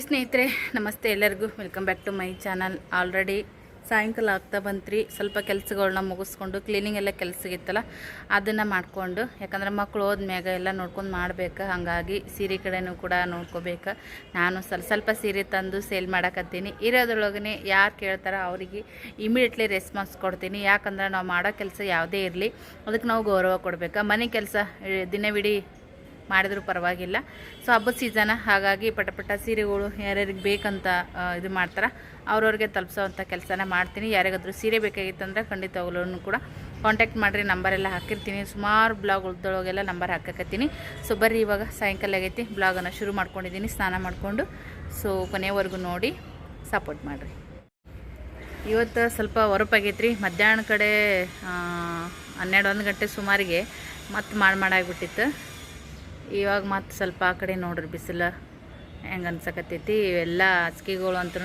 Hi ಸ್ನೇಹಿತರೆ, ನಮಸ್ತೆ ಎಲ್ಲರಿಗೂ. Welcome back to my channel already ಸಾಯಂಕಾಲ ಆಗ್ತಾ ಬಂತ್ರಿ. ಸ್ವಲ್ಪ ಕೆಲಸಗಳನ್ನ ಮುಗಿಸ್ಕೊಂಡು ಕ್ಲೀನಿಂಗ್ ಎಲ್ಲ ಕೆಲಸಗಿತ್ತಲ್ಲ, ಅದನ್ನು ಮಾಡಿಕೊಂಡು, ಯಾಕಂದ್ರೆ ಮಕ್ಕಳು ಹೋದ್ಮ್ಯಾಗ ಎಲ್ಲ ನೋಡ್ಕೊಂಡು ಮಾಡಬೇಕು. ಹಾಗಾಗಿ ಸೀರೆ ಕಡೆನೂ ಕೂಡ ನೋಡ್ಕೋಬೇಕು. ನಾನು ಸ್ವಲ್ಪ ಸ್ವಲ್ಪ ಸೀರೆ ತಂದು ಸೇಲ್ ಮಾಡಕತ್ತೀನಿ. ಇರೋದ್ರೊಳಗನೆ ಯಾರು ಕೇಳ್ತಾರ ಅವರಿಗೆ ಇಮಿಡಿಯೇಟ್ಲಿ ರೆಸ್ಪಾನ್ಸ್ ಕೊಡ್ತೀನಿ. ಯಾಕಂದ್ರೆ ನಾವು ಮಾಡೋ ಕೆಲಸ ಯಾವುದೇ ಇರಲಿ, ಅದಕ್ಕೆ ನಾವು ಗೌರವ ಕೊಡಬೇಕು. ಮನೆ ಕೆಲಸ, ದಿನವಿಡೀ ಮಾಡಿದ್ರು ಪರವಾಗಿಲ್ಲ. ಸೊ ಹಬ್ಬದ ಸೀಸನ ಹಾಗಾಗಿ ಪಟ ಪಟ ಸೀರೆಗಳು ಯಾರ್ಯಾರಿಗೆ ಬೇಕಂತ ಇದು ಮಾಡ್ತಾರೆ, ಅವ್ರವ್ರಿಗೆ ತಲುಪಿಸೋವಂಥ ಕೆಲಸನ ಮಾಡ್ತೀನಿ. ಯಾರಿಗಾದ್ರೂ ಸೀರೆ ಬೇಕಾಗಿತ್ತಂದ್ರೆ ಖಂಡಿತವಾಗ್ಲೂ ಕೂಡ ಕಾಂಟ್ಯಾಕ್ಟ್ ಮಾಡಿರಿ. ನಂಬರೆಲ್ಲ ಹಾಕಿರ್ತೀನಿ. ಸುಮಾರು ಬ್ಲಾಗ್ ಉಳ್ದೊಳಗೆಲ್ಲ ನಂಬರ್ ಹಾಕಕತ್ತೀನಿ. ಸೊ ಬರ್ರಿ ಇವಾಗ ಸಾಯಂಕಾಲ ಆಗೈತಿ. ಬ್ಲಾಗನ್ನು ಶುರು ಮಾಡ್ಕೊಂಡಿದ್ದೀನಿ ಸ್ನಾನ ಮಾಡಿಕೊಂಡು ಸೊ ಕೊನೆವರೆಗೂ ನೋಡಿ ಸಪೋರ್ಟ್ ಮಾಡಿರಿ. ಇವತ್ತು ಸ್ವಲ್ಪ ಹೊರಪಾಗೈತ್ರಿ. ಮಧ್ಯಾಹ್ನ ಕಡೆ ಹನ್ನೆರಡು, ಒಂದು ಗಂಟೆ ಸುಮಾರಿಗೆ ಮತ್ತೆ ಮಾಡಿ ಮಾಡಾಗ್ಬಿಟ್ಟಿತ್ತು ಇವಾಗ ಮತ್ತೆ ಸ್ವಲ್ಪ ಆ ಕಡೆ ನೋಡ್ರಿ ಬಿಸಿಲು ಹೆಂಗೆ ಅನ್ಸಕತ್ತೈತಿ. ಇವೆಲ್ಲ ಹಸ್ಕಿಗಳು ಅಂತೂ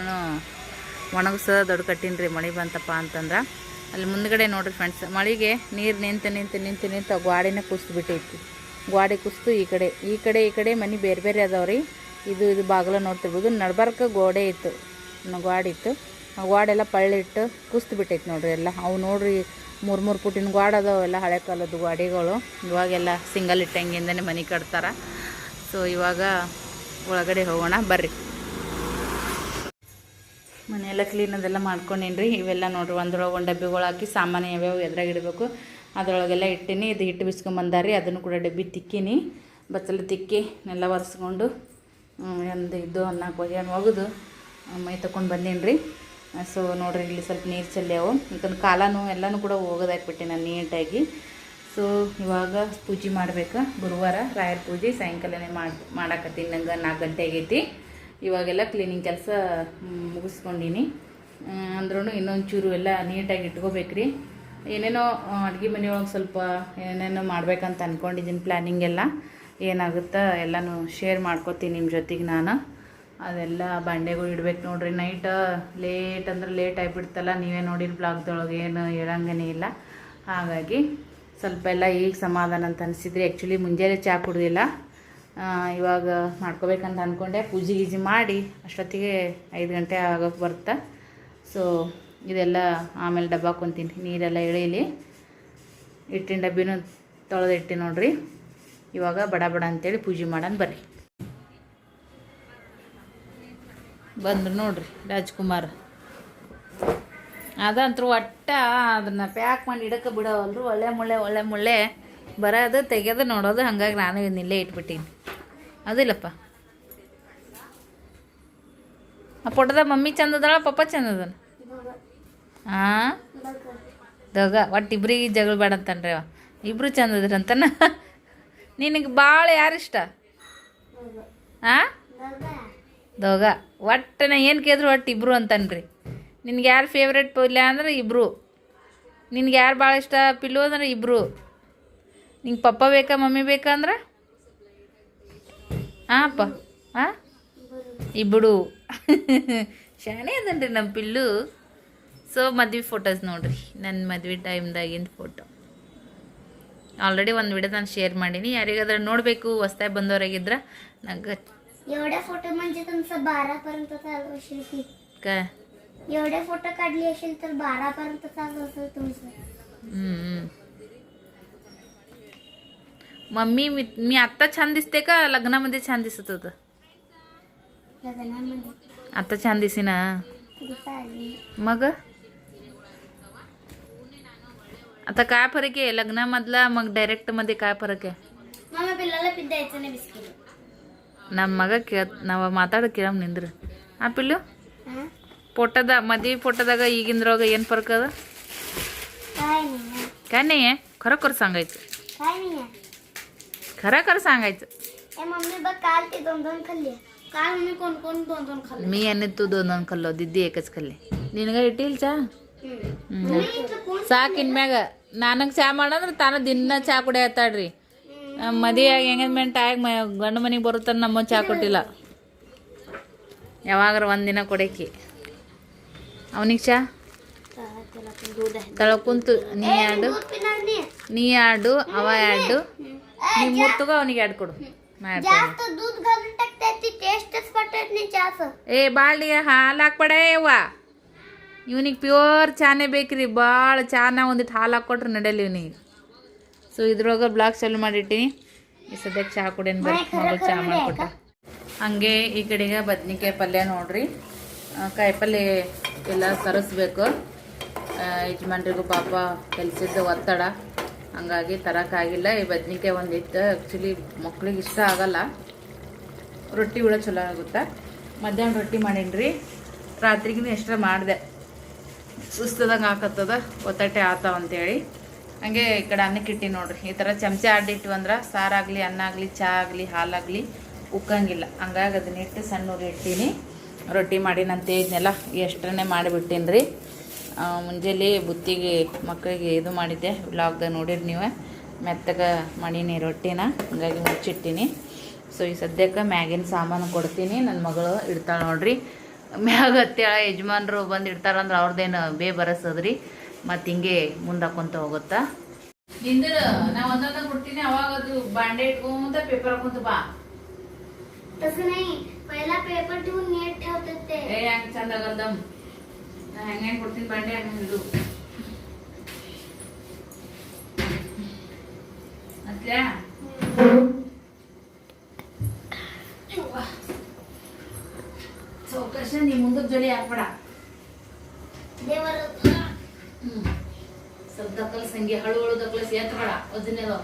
ಒಣಗಿಸ ದೊಡ್ಡ ಕಟ್ಟಿನ ರೀ ಮಳೆ ಬಂತಪ್ಪ ಅಂತಂದ್ರೆ. ಅಲ್ಲಿ ಮುಂದ್ಗಡೆ ನೋಡ್ರಿ ಫ್ರೆಂಡ್ಸ್ ಮಳೆಗೆ ನೀರು ನಿಂತು ನಿಂತು ನಿಂತು ನಿಂತು ಗ್ವಾಡಿನ ಕುಸಿದ್ಬಿಟ್ಟೈತಿ. ಗ್ವಾಡಿ ಕುಸ್ತು ಈ ಕಡೆ ಈ ಕಡೆ ಈ ಕಡೆ ಮನೆ ಬೇರೆ ಬೇರೆ ಅದಾವೆ ರೀ ಇದು ಇದು ಬಾಗಿಲ ನೋಡ್ತಿರ್ಬೋದು. ನಡ್ಬಾರ್ಕ ಗೋಡೆ ಇತ್ತು. ಗ್ವಾಡಿ ಇತ್ತು ಆ ಗ್ವಾಡೆಲ್ಲ ಪಳ್ಳಿಟ್ಟು ಕುಸ್ತು ಬಿಟ್ಟೈತಿ ನೋಡ್ರಿ ಎಲ್ಲ. ಅವು ನೋಡ್ರಿ ಮೂರು ಮೂರು ಪುಟ್ಟಿನ ಗ್ವಾಡ್ ಅದಾವೆಲ್ಲ ಹಳೆ ಕಾಲದ ಗ್ವಾಡಿಗಳು. ಇವಾಗೆಲ್ಲ ಸಿಂಗಲ್ ಇಟ್ಟಂಗಿಂದನೇ ಮನೆ ಕಟ್ತಾರೆ. ಸೊ ಇವಾಗ ಒಳಗಡೆ ಹೋಗೋಣ, ಬರ್ರಿ. ಮನೆಯೆಲ್ಲ ಕ್ಲೀನ್ ಅದೆಲ್ಲ ಮಾಡ್ಕೊಂಡೇನ್ರಿ. ಇವೆಲ್ಲ ನೋಡ್ರಿ, ಒಂದ್ರೊಳಗೆ ಒಂದು ಡಬ್ಬಿಗಳು ಹಾಕಿ ಸಾಮಾನು ಯಾವ್ಯಾವ ಎದ್ರಾಗ ಇಡಬೇಕು, ಅದರೊಳಗೆಲ್ಲ ಇಟ್ಟೀನಿ. ಇದು ಹಿಟ್ಟು ಬಿಸ್ಕೊಂಬಂದಾರಿ ಅದನ್ನು ಕೂಡ ಡಬ್ಬಿ ತಿಕ್ಕಿನಿ. ಬಚ್ಚಲು ತಿಕ್ಕಿ ಎಲ್ಲ ಒರೆಸ್ಕೊಂಡು ಒಂದು ಇದು ಬಗೆ ಒಗೆದು, ಮೈ ತಗೊಂಡು ಬಂದೀನಿ ರೀ ಸೊ ನೋಡ್ರಿ, ಇಲ್ಲಿ ಸ್ವಲ್ಪ ನೀರು ಚೆಲ್ಲ್ಯಾವು ಯಾಕಂದ್ರೆ ಕಾಲನು ಎಲ್ಲನೂ ಕೂಡ ಹೋಗೋದಾಕ್ಬಿಟ್ಟೆ ನಾನು ನೀಟಾಗಿ. ಸೊ ಇವಾಗ ಪೂಜೆ ಮಾಡಬೇಕು. ಗುರುವಾರ ರಾಯರ ಪೂಜೆ, ಸಾಯಂಕಾಲನೇ ಮಾಡಿ, ಮಾಡಾಕತ್ತೀನಿ ನಂಗೆ ನಾಲ್ಕು ಗಂಟೆ ಆಗೈತಿ. ಇವಾಗೆಲ್ಲ ಕ್ಲೀನಿಂಗ್ ಕೆಲಸ ಮುಗಿಸ್ಕೊಂಡಿನಿ. ಅಂದ್ರೂ ಇನ್ನೊಂದು ಚೂರು ಎಲ್ಲ ನೀಟಾಗಿ ಇಟ್ಕೋಬೇಕ್ರಿ. ಏನೇನೋ ಅಡುಗೆ ಮನೆಯೊಳಗೆ ಸ್ವಲ್ಪ ಏನೇನೋ ಮಾಡ್ಬೇಕಂತ ಅಂದ್ಕೊಂಡಿದ್ದೀನಿ ಪ್ಲ್ಯಾನಿಂಗ್ ಎಲ್ಲ. ಏನಾಗುತ್ತಾ ಎಲ್ಲನೂ ಶೇರ್ ಮಾಡ್ಕೋತೀನಿ ನಿಮ್ಮ ಜೊತೆಗೆ ನಾನು. ಅದೆಲ್ಲ ಬಾಂಡೆಗಳು ಇಡ್ಬೇಕು ನೋಡ್ರಿ. ನೈಟ್ ಲೇಟ್ ಅಂದ್ರೆ ಲೇಟ್ ಆಗಿಬಿಡ್ತಲ್ಲ, ನೀವೇ ನೋಡಿರಿ ಬ್ಲಾಗ್ದೊಳಗೆ ಏನು ಹೇಳಂಗನೇ ಇಲ್ಲ. ಹಾಗಾಗಿ ಸ್ವಲ್ಪ ಎಲ್ಲ ಈಗ ಸಮಾಧಾನ ಅಂತ ಅನಿಸಿದ್ರಿ. ಆ್ಯಕ್ಚುಲಿ ಮುಂಜಾನೆ ಚಹಾ ಕುಡ್ದಿಲ್ಲ. ಇವಾಗ ಮಾಡ್ಕೋಬೇಕಂತ ಅಂದ್ಕೊಂಡೆ ಪೂಜೆ ಗೀಜೆ ಮಾಡಿ ಅಷ್ಟೊತ್ತಿಗೆ ಐದು ಗಂಟೆ ಆಗೋಕ್ಕೆ ಬರುತ್ತೆ. ಸೊ ಇದೆಲ್ಲ ಆಮೇಲೆ ಡಬ್ಬ ಹಾಕ್ಕೊಂತೀನಿ ನೀರೆಲ್ಲ ಎಳೀಲಿ. ಇಟ್ಟಿನ ಡಬ್ಬಿನೂ ತೊಳೆದು ಇಟ್ಟು ನೋಡ್ರಿ. ಇವಾಗ ಬಡ ಬಡ ಅಂತೇಳಿ ಪೂಜೆ ಮಾಡೋಣ ಬರ್ರಿ ಬಂದ್ರು ನೋಡ್ರಿ ರಾಜ್ಕುಮಾರ್. ಅದಂತರೂ ಒಟ್ಟ ಅದನ್ನ ಪ್ಯಾಕ್ ಮಾಡಿ ಇಡಕ್ಕೆ ಬಿಡೋವಲ್ರು. ಒಳ್ಳೆ ಮುಳ್ಳೆ ಒಳ್ಳೆ ಮುಳ್ಳೆ ಬರೋದು ತೆಗೆಯೋದು ನೋಡೋದು ಹಂಗಾಗಿ ನಾನು ಇನ್ನಿಲ್ಲೇ ಇಟ್ಬಿಟ್ಟೀನಿ. ಅದಿಲ್ಲಪ್ಪ. ಆ ಪೊಟ್ಟದ ಮಮ್ಮಿ ಚಂದದಳ ಪಪ್ಪ ಚಂದ ಅದಾನ ಹಾಂ ದಗ ಒಟ್ಟು ಇಬ್ಬರಿಗೆ ಜಗಳ ಬೇಡ ಅಂತನ್ರಿ ಅವ. ಇಬ್ರು ಚಂದದ್ರಂತನ ನಿನಗೆ ಭಾಳ ಯಾರಿಷ್ಟ? ಹಾಂ ದೋಗ. ಒಟ್ಟು ನಾ ಏನು ಕೇಳಿದ್ರು ಒಟ್ಟು ಇಬ್ರು ಅಂತನ್ರಿ. ನಿನ್ಗೆ ಯಾರು ಫೇವ್ರೇಟ್ ಪಲ್ಯ ಅಂದ್ರೆ ಇಬ್ಬರು ನಿನ್ಗೆ ಯಾರು ಭಾಳ ಇಷ್ಟ ಪಿಲ್ಲು ಅಂದ್ರೆ ಇಬ್ಬರು ನಿಂಗೆ ಪಪ್ಪ ಬೇಕಾ, ಮಮ್ಮಿ ಬೇಕಾ ಅಂದ್ರೆ? ಹಾಂ ಅಪ್ಪ ಹಾಂ ಇಬ್ಬಡು ಶಾಣೆ ಅದನ್ರಿ ನಮ್ಮ ಪಿಲ್ಲು. ಸೊ ಮದ್ವೆ ಫೋಟೋಸ್ ನೋಡ್ರಿ. ನನ್ನ ಮದ್ವೆ ಟೈಮ್ದಾಗಿಂದ ಫೋಟೋ ಆಲ್ರೆಡಿ ಒಂದು ವಿಡಿಯೋ ನಾನು ಶೇರ್ ಮಾಡೀನಿ. ಯಾರಿಗಾದ್ರೂ ನೋಡಬೇಕು, ಹೊಸ್ದಾಗಿ ಬಂದವರಾಗಿದ್ರೆ ನಂಗೆ एवढ्या फोटो म्हणजे तुमचं बारा पर्यंत चालू असेल की. ಕ एवढे फोटो काढले असेल तर बारा पर्यंत चालू असेल तुमचं. मम्मी मी मी आत्ता छान दिसते का? लग्नामध्ये छान दिसत होतं. लग्नामध्ये. आता छान दिसे ना? मग? आता काय फरक आहे? लग्नामधला मग डायरेक्टमध्ये काय फरक आहे? मला पिल्लाला द्यायचं नाही बिस्किट. ನಮ್ಮ ಮಗ ಕೇಳ ನಾವು ಮಾತಾಡೋ ಕೇಳಮ್ ನಿಂದ್ರು ಆ ಪಿಲ್ಲು ಫೋಟೋದ ಮದ್ವೆ ಫೋಟೋದಾಗ ಈಗಿಂದ್ರೊಳಗ ಏನು ಫರಕ್ ಅದ काय नाही काय नाही आहे खरं खरं सांगायचं काय नाही खरं खरं सांगायचं ए मम्मी बघ काल ते दोन दोन खाल्ली काल मम्मी कोण कोण दोन दोन खाल्ले मी आणि तू दोन दोन खाल्लो दिद्दी एकच खाल्ले ನಿನಗೆ ಇಟ್ಟಿಲ್ಲ ಚಾ मम्मी इथं कोण ಸಾಕು ಇನ್ಮ್ಯಾಗ ನನಗೆ ಚಾ ಮಾಡಂದ್ರೆ ತಾನು ದಿನ ಚಾ ಕುಡಿಯತ್ತಾಳ್ರಿ ಮದುವೆಯಾಗಿ ಎಂಗೇಜ್ಮೆಂಟ್ ಆಗಿ ಮ ಗಂಡು ಮನೆಗೆ ಬರುತ್ತಾನೆ ನಮ್ಮ ಚಹಾ ಕೊಟ್ಟಿಲ್ಲ ಯಾವಾಗಾರ ಒಂದಿನ ಕೊಡೋಕೆ ಅವನಿಗೆ ಚಾ? ಕುಂತು ನೀ ಆಡು. ನೀ ಆಡು ಅವ ಆಡು. ನೀ ಮೂರು ಅವನಿಗೆ ಆಡ್ ಕೊಡು. ಏ ಬಾಳಿ ಹಾಲು ಹಾಕ್ಬೇಡ ಇವನಿಗೆ ಪ್ಯೂರ್ ಚಾನೇ ಬೇಕ್ರಿ ಭಾಳ ಚಾನ ಒಂದಿಟ್ಟು ಹಾಲು ಹಾಕ್ಕೊಟ್ರೆ ನಡೆಯಲಿ ಇವನಿಗೆ. ಸೊ ಇದ್ರೊಳಗೆ ಬ್ಲಾಕ್ ಚಾಲು ಮಾಡಿಟ್ಟಿನಿ. ಈ ಸದ್ಯಕ್ಕೆ ಚಹಾ ಕುಡಿಯನ್ ಮಗಳು ಚಹಾ ಮಾಡಿಕೊಟ್ಟ. ಹಂಗೆ ಈ ಕಡೆಗೆ ಬದ್ನಿಕಾಯಿ ಪಲ್ಯ ನೋಡ್ರಿ. ಕಾಯಿ ಪಲ್ಯ ಎಲ್ಲ ತರಿಸ್ಬೇಕು ಆ, ಯಜಮಾನ್ರಿಗೂ ಪಾಪ ಕೆಲಸದ ಒತ್ತಡ. ಹಂಗಾಗಿ ತರೋಕ್ಕಾಗಿಲ್ಲ ಈ ಬದ್ನಿಕಾಯಿ ಒಂದಿತ್ತು ಆ್ಯಕ್ಚುಲಿ ಮಕ್ಳಿಗೆ ಇಷ್ಟ ಆಗಲ್ಲ. ರೊಟ್ಟಿ ಕೂಡ ಚಲೋ ಆಗುತ್ತೆ. ಮಧ್ಯಾಹ್ನ ರೊಟ್ಟಿ ಮಾಡೀನಿ ರಾತ್ರಿಗೂ ಎಷ್ಟರ ಮಾಡಿದೆ. ಸುಸ್ತದಂಗೆ ಹಾಕತ್ತದ. ಒತ್ತಟೆ ಆತಾವ ಅಂತೇಳಿ ಹಂಗೆ ಈ ಕಡೆ ಅನ್ನಕ್ಕೆ ಇಟ್ಟು ನೋಡ್ರಿ. ಈ ಥರ ಚಮಚ ಆಡಿಟ್ಟು ಅಂದ್ರೆ ಸಾರಾಗಲಿ ಅನ್ನ ಆಗಲಿ ಚಹಾ ಆಗಲಿ ಹಾಲಾಗಲಿ ಉಕ್ಕಂಗಿಲ್ಲ. ಹಂಗಾಗಿ ಅದನ್ನ ಇಟ್ಟು ಸಣ್ಣ ಇಟ್ಟೀನಿ. ರೊಟ್ಟಿ ಮಾಡಿನಂತ ಇದನ್ನೆಲ್ಲ ಎಷ್ಟರನ್ನೇ ಮಾಡಿಬಿಟ್ಟೀನಿ ರೀ ಮುಂಜಾನೆ ಬುತ್ತಿಗೆ ಮಕ್ಕಳಿಗೆ ಇದು ಮಾಡಿದ್ದೆ ಬ್ಲಾಗ್ದಾಗ ನೋಡಿರಿ ನೀವು. ಮೆತ್ತಗೆ ಮಾಡೀನಿ ರೊಟ್ಟಿನ, ಹಂಗಾಗಿ ಮುಚ್ಚಿಟ್ಟೀನಿ. ಸೊ ಈ ಸದ್ಯಕ್ಕೆ ಮ್ಯಾಗಿನ ಸಾಮಾನು ಕೊಡ್ತೀನಿ ನನ್ನ ಮಗಳು ಇಡ್ತಾಳೆ ನೋಡ್ರಿ. ಮ್ಯಾಗ ಹತ್ತೇಳ ಯಜಮಾನರು ಬಂದು ಇಡ್ತಾರಂದ್ರೆ ಅವ್ರದ್ದೇನು ಬೇ ಬರಸದ್ರಿ ಮತ್ತು ಹಿಂಗೆ ಮುಂದಾಕೊಂತ ಹೋಗುತ್ತಾ ನಿಂದ್ರ ನಾ ಒಂದೊಂದ ಕೊಡ್ತೀನಿ ಅವಾಗ ಅದು ಬಾಂಡೆ ಇಟ್ಕೊಂತ ಪೇಪರ್ ಹಾಕೊಂತ ಬಾ तसं नाही पहिला पेपर ठेवून नीट ठेवतात ते ಏ ಹಂಗೆ ಚಂದ ಆಗಲ್ದಮ್ ನಾ ಹೆಂಗೆ ಹೆಂಗೆ ಕೊಡ್ತೀನಿ ಬಾಂಡೆ ಹಂಗೆ ಇದು ಅತ್ಲ್ಯಾ ಚೌಕಶ ನೀ ಮುಂದಕ್ಕೆ ಜೋಡಿ ಹಾಕ್ಬೇಡ देवर ಹ್ಮ್. ಸ್ವಲ್ಪ ದಕ್ಕಲಸ್ ಹಂಗೆ ಹಳುವಳು ದಕ್ಕಲಸ್ ಎತ್ತಬೇಡ ಅದನ್ನೆಲ್ಲ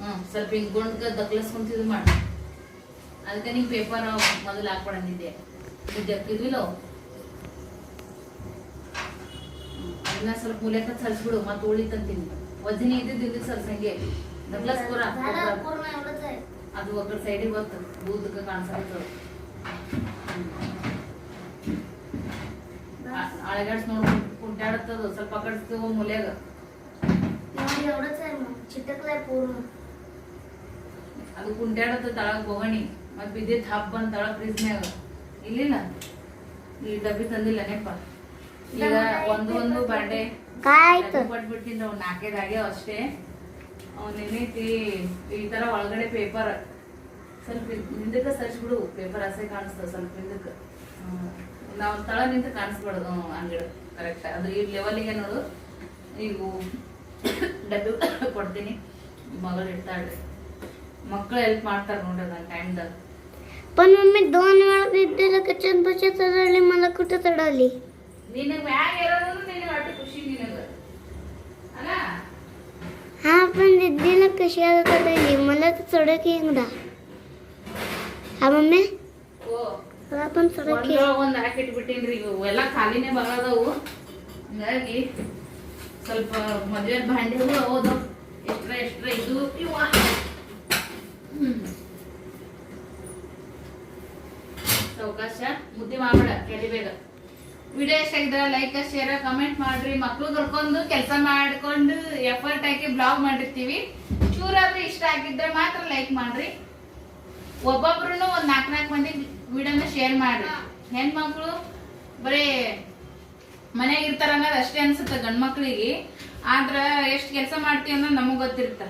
ಹ್ಮ್ ಸ್ವಲ್ಪ ಹಿಂಗೆ ಗುಂಡ್ಕ ದಕ್ಕಲಸ್ ಕುಂತಿದ್ ಮಾಡಿ. ಅದಕ್ಕ ನೀನು ಪೇಪರ್ ಮೊದಲು ಹಾಕ್ಬೇಡಂದಿದ್ದೆ ನಿದ್ದೆ ಹಾಕಿದ್ವಿಲೋ ಅದನ್ನ ಸ್ವಲ್ಪ ಮೂಲಕ ಸರಿಸ್ಬಿಡು ಮತ್ತೆ ಉಳಿತಂತೀನಿ ವಜನಿ ಇದ್ದಿದ್ದು ಇದಕ್ಕೆ ಸರ್ಸಂಗೆ ದಕ್ಕಲಸ್ ಪೂರ ಅದು ಒಕ್ಕಡ ಸೈಡಿಗೆ ಬರ್ತದೆ ಬೂದಕ್ಕೆ ಕಾಣಿಸ್ಬಿಡ್ತದೆ ಅಳಗಾಡ್ಸಿ ನೋಡ್ಬೇಕು ಕುಂಟಾಡತ್ತದು ಸ್ವಲ್ಪ ಕಡಿಸ್ತೀವಿ ಮೂಲೆಗ. ಚಿಟ್ಟಕ್ಲೆ ಪೂರ್ಣ ಅದು ಕುಂಟಾಡತ್ತ ತಳಗ ಬೋಗಣಿ ಮತ್ತೆ ಬಿದ್ದಿದ್ ಹಬ್ಬ ಅಂತ ತಳ ಫ್ರಿಜ್ನ್ಯಾಗ ಇಲ್ಲಿಲ್ಲ ಈ ಡಬ್ಬಿ ತಂದಿಲ್ಲ ನೆನಪ ಈಗ ಒಂದು ಒಂದು ಬರ್ಡೆ. ಕೊಟ್ಬಿಟ್ಟಿಂದ ಅವ್ನು ನಾಕೇದಾಗೆ ಅಷ್ಟೇ. ಅವನೇನೈತಿ ಈ ತರ ಒಳಗಡೆ ಪೇಪರ್. ಸ್ವಲ್ಪ ಹಿಂದಕ್ಕೆ ಸರ್ಚ್ಬಿಡು ಪೇಪರ್ ಅಸೆ ಕಾಣಿಸ್ತದ ಸ್ವಲ್ಪ ಹಿಂದಕ್ಕೆ ನಾವ್ ತಳ ನಿಂತ ಕಾಣಿಸ್ಬಾರ್ದು ಅಂಗಡಿ. ಕರೆಕ್ಟ್ ಅದು ಈ ಲೆವೆಲಿಗೆ ನೋಡು ಈಗ ಡಬ್ಬಿ ಕೊಡ್ತೀನಿ ಮಗಳು ಇಡ್ತಾಳ್ರಿ ಮಕ್ಕಳು ಹೆಲ್ಪ್ ಮಾಡ್ತಾರೆ ನೋಡ್ರಿ ನನ್ನ ಟೈಮ್ದಾಗ पण मम्मी दोन वेळा विद्येला किचन पशी चढवली मला कुठे चढवली ನಿನಗೆ ಮ್ಯಾಗ ಇರೋದು ನಿನಗೆ ಅಷ್ಟು ಖುಷಿ ನಿನಗೆ ಅಲ್ಲ हा पण दिदीला कशाला चढवली मला तर चढक एकदा हा मम्मी ಓ ಪಾಪನ್ ಸರಕ್ಕೆ. ಒಂದು ಹಾಕಿಟ್ ಬಿಟ್ಟಿನ್ರಿ ಖಾಲಿನೇ ಬರದವು. ಹಂಗಾಗಿ ಸ್ವಲ್ಪ ಮದುವೆ ಭಾಂಡೆಗಳು ಹೌದು. ಎಷ್ಟ್ರ ಎಷ್ಟ್ರ ಇದು. ಇವ. ಅವಕಾಶ ಮುದ್ದೆ ಮಾಡ್ಬೇಡ ಎಡಿಬೇಡ ವಿಡಿಯೋ ಎಷ್ಟಾಗಿದ್ರೆ ಲೈಕ್ ಶೇರ್ ಕಮೆಂಟ್ ಮಾಡ್ರಿ. ಮಕ್ಳು ಕರ್ಕೊಂಡು ಕೆಲಸ ಮಾಡ್ಕೊಂಡು ಎಫರ್ಟ್ ಹಾಕಿ ಬ್ಲಾಗ್ ಮಾಡಿರ್ತೀವಿ. ಚೂರಾದ್ರೂ ಇಷ್ಟ ಆಗಿದ್ರೆ ಮಾತ್ರ ಲೈಕ್ ಮಾಡ್ರಿ. ಒಬ್ಬೊಬ್ರು ಒಂದ್ ನಾಲ್ಕು ನಾಲ್ಕು ಮಂದಿ ವಿಡಿಯೋನ ಶೇರ್ ಮಾಡ್ರಿ ಹೆಣ್ಮಕ್ಳು ಬರೀ ಮನೆಯಾಗ ಇರ್ತಾರ ಅನ್ನೋದು ಅಷ್ಟೇ ಅನ್ಸುತ್ತೆ ಗಂಡ್ ಮಕ್ಳಿಗೆ ಆದ್ರ ಎಷ್ಟ್ ಕೆಲಸ ಮಾಡ್ತೀವಿ ಅನ್ನೋದು ನಮಗ್ ಗೊತ್ತಿರ್ತ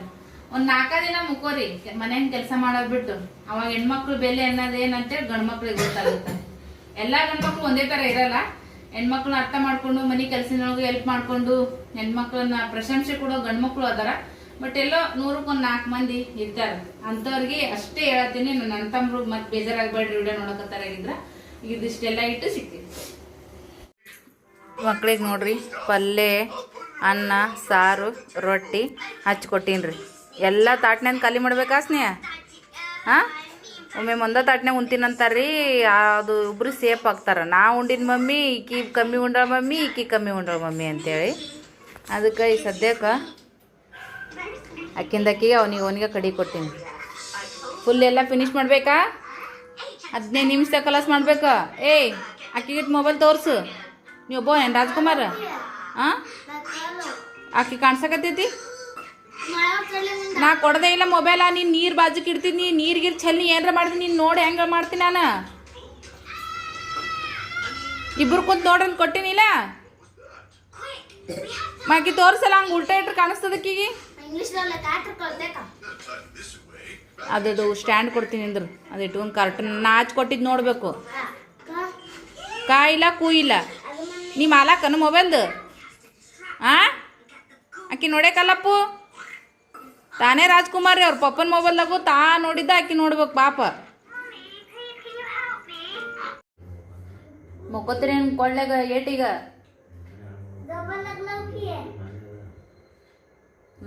ಒಂದ್ ನಾಲ್ಕ ದಿನ ಮುಕ್ಕೋರಿ ಮನೆಯ ಕೆಲಸ ಮಾಡೋದ್ ಬಿಟ್ಟು. ಅವಾಗ ಹೆಣ್ಮಕ್ಳು ಬೆಲೆ ಅನ್ನೋದು ಏನಂತೇಳಿ ಗಂಡ್ ಮಕ್ಳಿಗೆ ಗೊತ್ತಾಗುತ್ತೆ. ಎಲ್ಲಾ ಗಂಡ್ಮಕ್ಳು ಒಂದೇ ತರ ಇರಲ್ಲ. ಹೆಣ್ಮಕ್ಳು ಅರ್ಥ ಮಾಡ್ಕೊಂಡು ಮನೆ ಕೆಲ್ಸದೊಳಗೆ ಹೆಲ್ಪ್ ಮಾಡ್ಕೊಂಡು ಹೆಣ್ಮಕ್ಳನ್ನ ಪ್ರಶಂಸೆ ಕೊಡೋ ಗಂಡ್ಮಕ್ಳು ಅದಾರ. ಬಟ್ ಎಲ್ಲೋ ನೂರಕ್ಕೊಂದ್ ನಾಲ್ಕು ಮಂದಿ ಇರ್ತಾರ. ಅಂತವ್ರಿಗೆ ಅಷ್ಟೇ ಹೇಳತ್ತೀನಿ ನನ್ನ ಅಂತಮ್ರು ಮತ್ ಬೇಜಾರಾಗ್ಬೇಡ್ರಿ, ವಿಡಿಯೋ ನೋಡಕತ್ತಾರಾಗಿದ್ರ ಇದಿಷ್ಟೆಲ್ಲ ಇಟ್ಟು ಸಿಗ್ತೀವಿ ಮಕ್ಳಿಗೆ ನೋಡ್ರಿ ಪಲ್ಯ ಅನ್ನ, ಸಾರು, ರೊಟ್ಟಿ ಹಚ್ಕೊಟ್ಟೀನಿ ಎಲ್ಲ ತಾಟ್ನ್ಯಾಗ ಖಾಲಿ ಮಾಡ್ಬೇಕಾ ಸ್ನೇಹ? ಹಾಂ ಒಮ್ಮೆ ಒಂದ ತಾಟ್ನ್ಯಾಗ ಉಣ್ತೀನಂತಾರ್ರಿ, ಅದು ಇಬ್ರು ಸೇಫ್ ಆಗ್ತಾರ. ನಾ ಉಂಡಿನ ಮಮ್ಮಿ, ಈಕಿ ಕಮ್ಮಿ ಉಂಡಳ ಮಮ್ಮಿ, ಈಕಿ ಕಮ್ಮಿ ಉಂಡಳ ಮಮ್ಮಿ ಅಂತೇಳಿ. ಅದಕ್ಕೆ ಈ ಸದ್ಯಕ್ಕೆ ಅಕ್ಕಿಂದಕ್ಕಿಗೆ ಅವನಿಗೆ ಅವನಿಗೆ ಕಡಿ ಕೊಡ್ತೀನಿ. ಫುಲ್ ಎಲ್ಲ ಫಿನಿಶ್ ಮಾಡಬೇಕಾ? ಹದಿನೈದು ನಿಮಿಷದಾಗ ಕಲಸ್ ಮಾಡ್ಬೇಕಾ? ಏಯ್, ಅಕ್ಕಿಗೆ ಮೊಬೈಲ್ ತೋರ್ಸು. ನೀವು ಒಬ್ಬ ಏನು ರಾಜ್ಕುಮಾರ್? ಹಾಂ ಅಕ್ಕಿ ಕಾಣ್ಸಕತ್ತೈತಿ? ನಾ ಕೊಡದೇ ಇಲ್ಲ ಮೊಬೈಲ ನೀನು ನೀರು ಬಾಜುಕ್ ಇಡ್ತೀನಿ, ನೀರು ಗೀರು ಚೆಲ್ಲಿ ಏನಾರ ಮಾಡ್ತೀನಿ, ನೀನು ನೋಡಿ ಹೆಂಗೆ ಮಾಡ್ತೀನಿ ನಾನು. ಇಬ್ಬರು ಕುಂತ ನೋಡ್ರಿ, ಕೊಟ್ಟಿನಿಲ್ಲ? ಮಾಕಿ ತೋರಿಸಲ್ಲ, ಹಂಗೆ ಉಲ್ಟಾ ಇಟ್ರೆ ಕಾಣಿಸ್ತದ ಅದದು ಸ್ಟ್ಯಾಂಡ್ ಕೊಡ್ತೀನಿ ಅಂದ್ರೆ. ಅದು ಇಟ್ಕೊಂಡು ಕಾರ್ಟೂನ್ ನಾಚ್ ಕೊಟ್ಟಿದ್ದು ನೋಡಬೇಕು. ಕಾಯಿಲ್ಲ ಕೂಯಿಲ್ಲ. ನೀವು ಮಾಲಾಕನು ಮೊಬೈಲ್ದು? ಆ? ಆಕಿ ನೋಡೇಕಲ್ಲಪ್ಪು ತಾನೇ ರಾಜ್ಕುಮಾರಿ ಅವ್ರ ಪಪ್ಪನ ಮೊಬೈಲ್ದಾಗು ತಾ ನೋಡಿದ್ದ ಆಕಿ ನೋಡ್ಬೇಕು ಪಾಪ. ಮೊಕ್ಕೋತ್ರಿ ಕೊಳ್ಳೆಗ ಏಟೀಗ.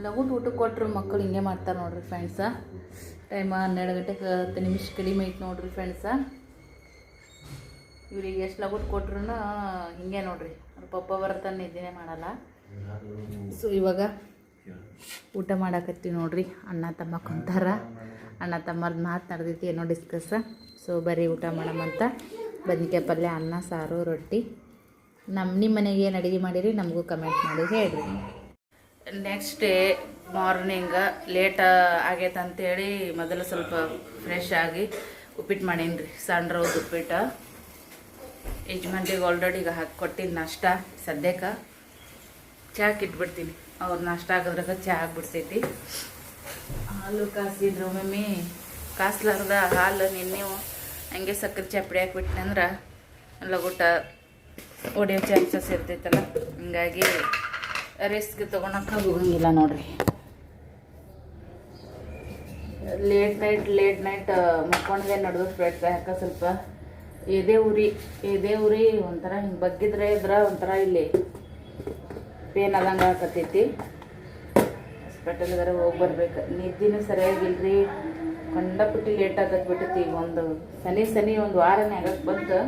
ಲಘು ಊಟಕ್ಕೆ ಕೊಟ್ರು ಮಕ್ಕಳು ಹಿಂಗೆ ಮಾಡ್ತಾರೆ ನೋಡ್ರಿ ಫ್ರೆಂಡ್ಸ ಟೈಮ ಹನ್ನೆರಡು ಗಂಟೆಗೆ ಹತ್ತು ನಿಮಿಷ ಕಡಿಮೆ ಐತೆ ನೋಡ್ರಿ ಫ್ರೆಂಡ್ಸ ಇವ್ರಿಗೆ ಎಷ್ಟು ಲಘು ಕೊಟ್ರು ಹಿಂಗೆ ನೋಡ್ರಿ. ಅವ್ರ ಪಪ್ಪ ಬರ್ತಾನೆ ನಿದ್ದೆನೇ ಮಾಡಲ್ಲ. ಸೊ ಇವಾಗ ಊಟ ಮಾಡಾಕತ್ತೀವಿ ನೋಡ್ರಿ. ಅಣ್ಣ ತಮ್ಮ ಕುಂತಾರ. ಅಣ್ಣ ತಮ್ಮ ಮಾತು ನಡೆದೈತಿ, ಏನೋ ಡಿಸ್ಕಸ್ ಸೊ ಬರೀ ಊಟ ಮಾಡಮಂತ ಬದ್ನಿಕಾಯಿ ಪಲ್ಯ, ಅನ್ನ, ಸಾರು, ರೊಟ್ಟಿ. ನಮ್ಮ ನಿಮ್ಮ ಮನೆಗೆ ಏನು ಅಡುಗೆ ಮಾಡಿರಿ, ನಮಗೂ ಕಮೆಂಟ್ ಮಾಡಿ ಹೇಳ್ರಿ. ನೆಕ್ಸ್ಟ್ ಡೇ ಮಾರ್ನಿಂಗ್ ಲೇಟ್ ಆಗೈತೆ ಅಂತೇಳಿ ಮೊದಲು ಸ್ವಲ್ಪ ಫ್ರೆಶ್ ಆಗಿ ಉಪ್ಪಿಟ್ಟು ಮಾಡೀನಿ ರೀ ಸಣ್ಣ ರೌದು ಉಪ್ಪಿಟ್ಟು ಯಜಮಾನ್ರಿಗೆ ಆಲ್ರೆಡಿ ಈಗ ಹಾಕಿ ಕೊಟ್ಟಿದ್ದು ನಾಷ್ಟ. ಸದ್ಯಕ್ಕೆ ಚಾಕ್ ಇಟ್ಬಿಡ್ತೀನಿ. ಅವ್ರು ನಾಷ್ಟ ಆಗೋದ್ರಾಗ ಚಹಾ ಆಗ್ಬಿಡ್ತೈತಿ. ಹಾಲು ಕಾಸಿದ್ರು ಮಮ್ಮಿ. ಕಾಸ್ಲಾರ್ದ ಹಾಲು ನಿನ್ನೆ ಹಂಗೆ ಸಕ್ಕರೆ ಚಪ್ಪಡಿ ಹಾಕ್ಬಿಟ್ನಿ ಅಂದ್ರೆ ಲಗುಟ ಒಡೆಯೋ ಚಾನ್ಸಸ್ ಇರ್ತೈತಲ್ಲ. ಹಿಂಗಾಗಿ ರಿಸ್ಕ್ ತೊಗೊಳಕ್ಕೆ ಹೋಗಂಗಿಲ್ಲ ನೋಡ್ರಿ. ಲೇಟ್ ನೈಟ್ ಲೇಟ್ ನೈಟ್ ಮಕ್ಕೊಂಡೇ ನಡೆದು ಫ್ರೆಂಡ್ಸ್ ಯಾಕೆ ಸ್ವಲ್ಪ. ಎದೆ ಉರಿ ಎದೆ ಉರಿ ಒಂಥರ ಹಿಂಗೆ ಬಗ್ಗಿದ್ರೆ ಇದ್ರ ಒಂಥರ ಇಲ್ಲಿ ಪೇನ್ ಆದಂಗೆ ಹಾಸ್ಪಿಟಲ್ ಹಾಸ್ಪಿಟಲ್ಗಾರ ಹೋಗಿ ಬರ್ಬೇಕು. ನಿದ್ದಿನೂ ಸರಿಯಾಗಿಲ್ರಿ ಕಂಡಪಟ್ಟಿ ಲೇಟ್ ಆಗತ್ ಬಿಟ್ಟೈತಿ. ಒಂದು ಸನಿ ಸನಿ ಒಂದು ವಾರನೇ ಆಗಕ್ಕೆ ಬಂತು.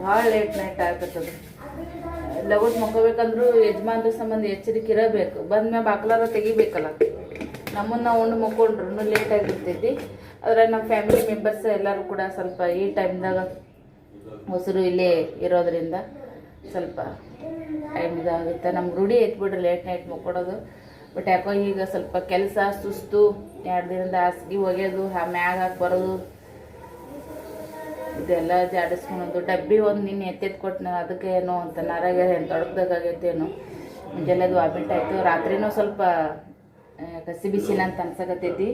ಭಾಳ ಲೇಟ್ ನೈಟ್ ಆಗತ್ತದ ಲಗುಟ್ ಮಕ್ಕೋಬೇಕಂದ್ರೂ ಯಜಮಾನ್ರ ಸಂಬಂಧ ಎಚ್ಚರಿಕೆ ಇರಬೇಕು. ಬಂದ್ಮೇಲೆ ಬಾಕ್ಲಾರ ತೆಗಿಬೇಕಲ್ಲ. ನಮ್ಮನ್ನ ಉಂಡು ಮಕ್ಕೊಂಡ್ರು ಲೇಟ್ ಆಗಿರ್ತೈತಿ. ಅದ್ರಾಗ ನಮ್ಮ ಫ್ಯಾಮಿಲಿ ಮೆಂಬರ್ಸ್ ಎಲ್ಲರೂ ಕೂಡ ಸ್ವಲ್ಪ ಈ ಟೈಮ್ದಾಗ ಮೊಸರು ಇಲ್ಲೇ ಇರೋದ್ರಿಂದ ಸ್ವಲ್ಪ ಟೈಮ್ ಇದಾಗುತ್ತೆ. ನಮ್ಗೆ ರೂಢಿ ಬಿಡ್ರಿ ಲೇಟ್ ನೈಟ್ ಮಕ್ಕೊಡೋದು ಬಟ್ ಯಾಕೋ ಈಗ ಸ್ವಲ್ಪ ಕೆಲಸ, ಸುಸ್ತು, ಎರಡು ದಿನದ ಹಾಸಿಗೆ ಒಗೆಯೋದು ಮ್ಯಾಗ ಹಾಕಿ ಬರೋದು. ಇದೆಲ್ಲ ಜಾಡಿಸ್ಕೊಳೋದು ಡಬ್ಬಿ ಒಂದು ನಿನ್ನೆ ಎತ್ತೆತ್ತು ಕೊಟ್ಟನ ಅದಕ್ಕೆ ಏನೋ ಅಂತ ನರಾಗ ಏನು. ತೊಡಗ್ದಾಗೈತೇನೋ ಮುಂಜಾನೆ ವಾಮಿಟ್ ಆಯಿತು. ರಾತ್ರಿನೂ ಸ್ವಲ್ಪ ಕಸಿ ಬಿಸಿನ ಅಂತ ಅನ್ಸಕತ್ತೈತಿ.